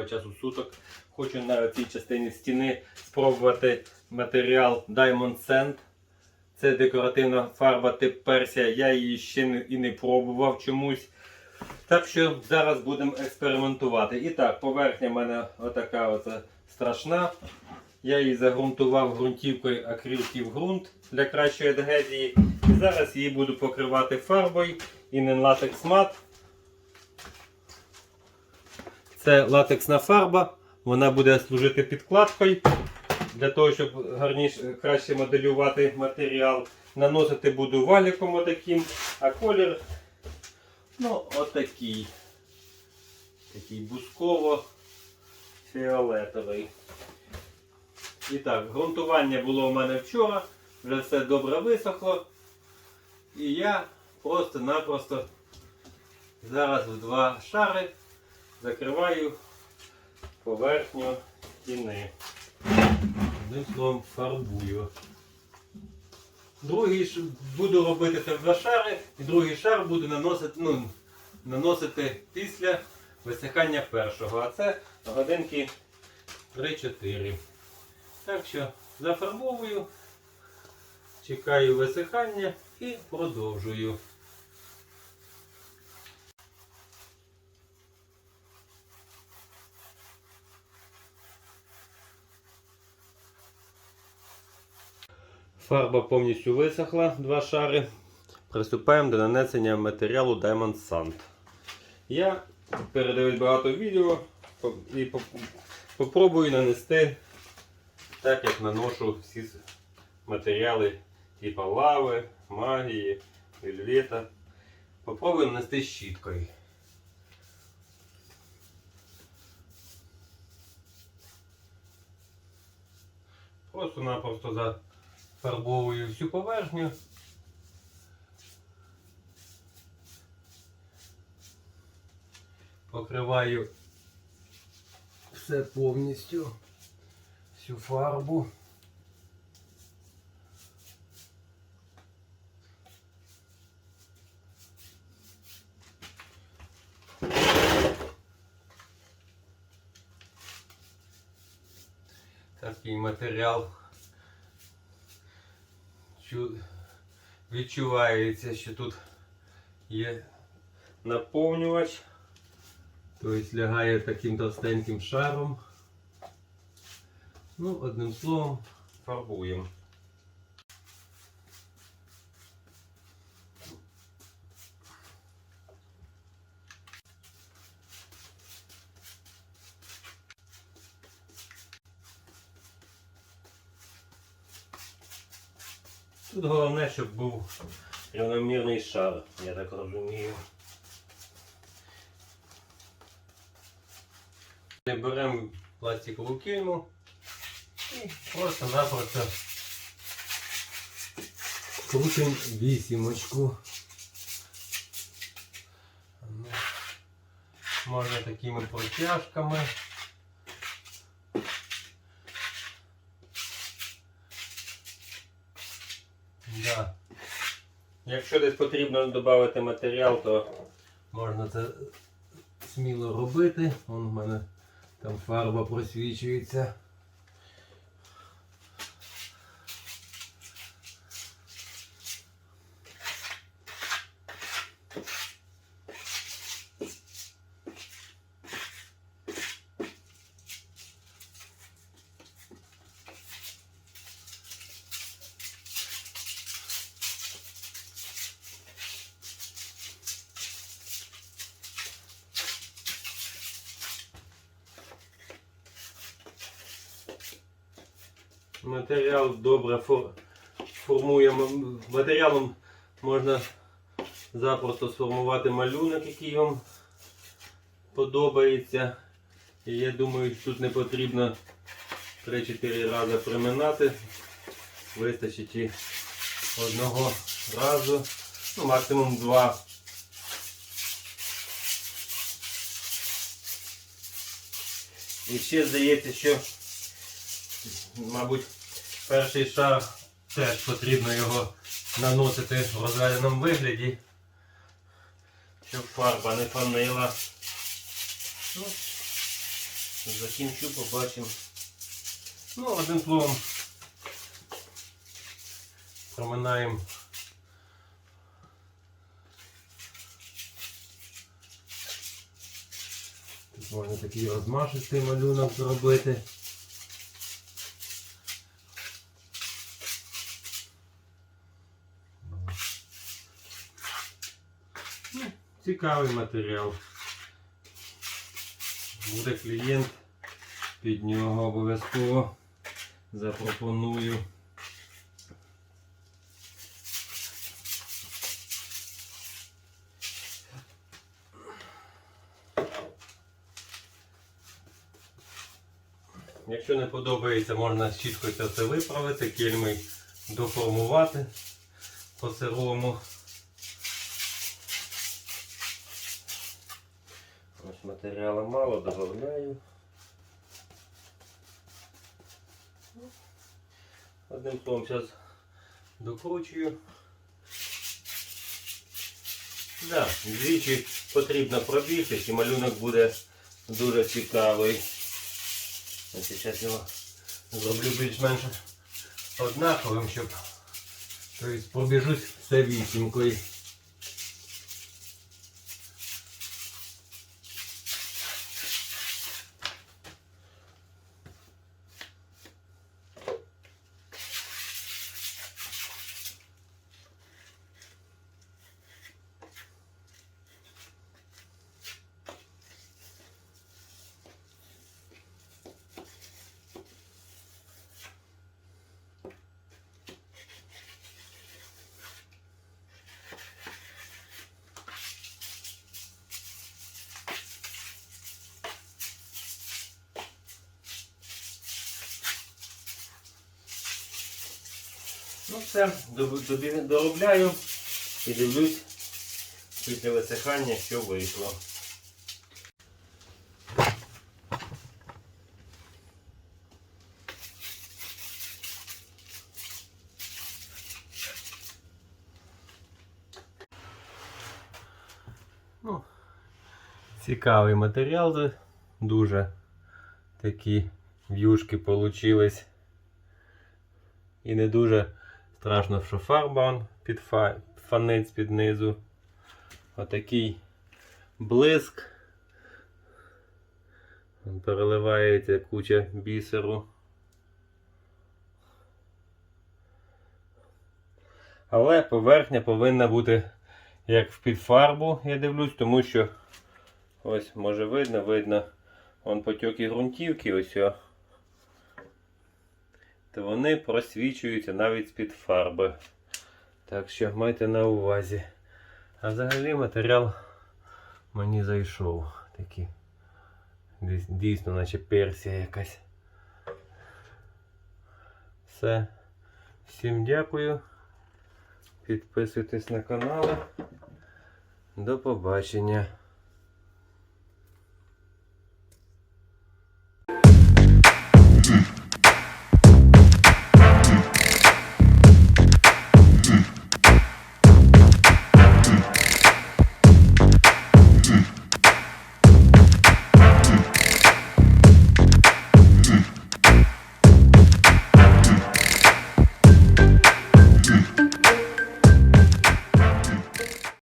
пора часу суток. Хочу на цій частині стіни спробувати матеріал Diamond Sand. Це декоративна фарба тип Персія. Я її ще не, і не пробував чомусь. Так що зараз будемо експериментувати. І так, поверхня в мене отака оце страшна. Я її загрунтував ґрунтівкою акрилків ґрунт для кращої адгезії. І зараз її буду покривати фарбою Інен латекс мат. Це латексна фарба. Вона буде служити підкладкою для того, щоб гарніше краще моделювати матеріал. Наносити буду валіком отаким, а колір ну, отакий. Такий бусково-фіолетовий. І так, ґрунтування було у мене вчора, вже все добре висохло. І я просто-напросто зараз в два шари закриваю поверхню стіни. Одним словом фарбую. Другий буду робити два шари, і другий шар буду наносити, ну, наносити після висихання першого. А це годинки 3-4. Так що зафарбовую, чекаю висихання і продовжую. Фарба повністю висохла, два шари. Приступаємо до нанесення матеріалу Diamond Sand. Я передивив багато відео і по- попробую нанести так, як наношу всі матеріали типу лави, магії, вельвета. Попробую нанести щіткою. Просто-напросто зафарбовую всю поверхню. Покриваю все повністю, всю фарбу. Такий матеріал відчувається, що тут є наповнювач. Тобто лягає таким товстеньким шаром. Ну, одним словом, фарбуємо. Тут головне, щоб був рівномірний шар, я так розумію. Беремо пластикову кільму і просто-напросто крутимо вісімочку. Можна такими протяжками. Да. Якщо десь потрібно додати матеріал, то можна це сміло робити. Вон в мене там фарба просвічується. Матеріал добре фор... формує. Матеріалом можна запросто сформувати малюнок, який вам подобається. І я думаю, тут не потрібно 3-4 рази приминати. Вистачить і одного разу, ну максимум два. І ще здається, що мабуть, перший шар теж потрібно його наносити в розведеному вигляді, щоб фарба не фанила. Ну, закінчу, побачимо. Ну, одним словом, проминаємо. Тут можна такий розмашистий малюнок зробити. Цікавий матеріал. Буде клієнт, під нього обов'язково запропоную. Якщо не подобається, можна щіткою це все виправити, кільми доформувати по-сирому. Ось матеріалу мало, додаю. Одним словом, зараз докручую. Да, двічі потрібно пробігтись і малюнок буде дуже цікавий. Зараз його зроблю більш-менш однаковим, щоб тобто, пробіжусь все вісімкою. Ну все, доробляю і дивлюсь після висихання, що вийшло. Ну, цікавий матеріал, дуже такі в'юшки получились. І не дуже страшно, що фарба он під фа... фанець під низу. Отакий блиск. Переливається куча бісеру. Але поверхня повинна бути як в під фарбу, я дивлюсь, тому що ось може видно, видно. Вон потьоки ґрунтівки ось. То вони просвічуються навіть з-під фарби. Так що майте на увазі. А взагалі матеріал мені зайшов. Такий. Дійс- Дійсно, наче персія якась. Все. Всім дякую. Підписуйтесь на канал. До побачення.